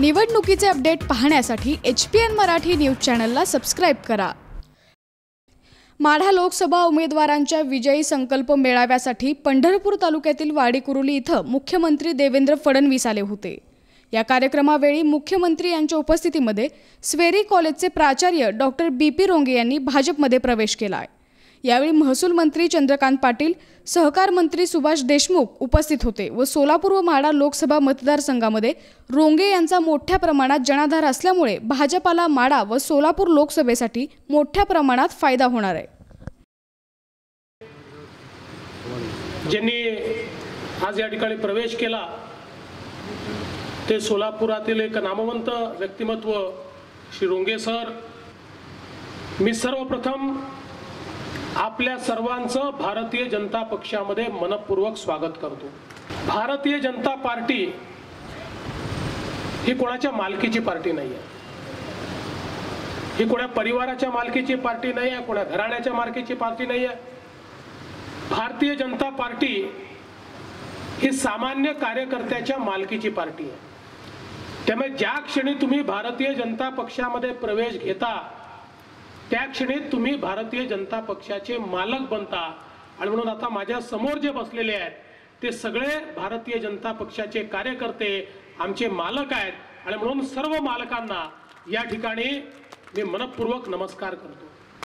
निवडणुकीचे अपडेट पाहण्यासाठी H P N Marathi news चॅनलला सबस्क्राईब करा. माढा लोकसभा उमेदवारांच्या विजयी संकल्प मेळाव्यासाठी पंढरपूर तालुक्यातील वाडीकुरुली इथं मुख्यमंत्री देवेंद्र फडणवीस आले होते. या कार्यक्रमावेळी मुख्यमंत्री यांच्या उपस्थितीमध्ये स्वेरी कॉलेजचे प्राचार्य डॉक्टर बी पी रोंगे यांनी भाजपमध्ये प्रवेश केला आहे यावेळी महसूल मंत्री चंद्रकांत पाटील सहकार मंत्री सुभाष देशमुख उपस्थित होते व सोलापूर व माडा लोकसभा मतदारसंघामध्ये रोंगे यांचा मोठ्या प्रमाणात जनाधार असल्यामुळे भाजपाला माडा व सोलापूर लोकसभेसाठी मोठ्या प्रमाणात फायदा होणार आहे. ज्यांनी आज या ठिकाणी प्रवेश केला ते सोलापुरातील एक नामवंत व्यक्तिमत्व श्री रोंगे सर. मी सर्वप्रथम आपल्या सर्वांचं भारतीय जनता पक्षामध्ये मनपूर्वक स्वागत करतो. भारतीय जनता पार्टी ही कोणाच्या मालकीची पार्टी नाही आहे ही कोणा परिवाराच्या मालकीची पार्टी नाही आहे कोणा घराण्याच्या मालकीची पार्टी नाही आहे भारतीय जनता पार्टी ही सामान्य कार्यकर्त्याच्या मालकीची पार्टी आहे. त्यामुळे ज्या क्षणी तुम्ही भारतीय जनता पक्षामध्ये प्रवेश घेता त्या क्षणी तुम्ही भारतीय जनता पक्षाचे मालक बनता. आणि म्हणून आता माझ्यासमोर जे बसलेले आहेत ते सगळे भारतीय जनता पक्षाचे कार्यकर्ते आमचे मालक आहेत. आणि म्हणून सर्व मालकांना या ठिकाणी मी मनपूर्वक नमस्कार करतो.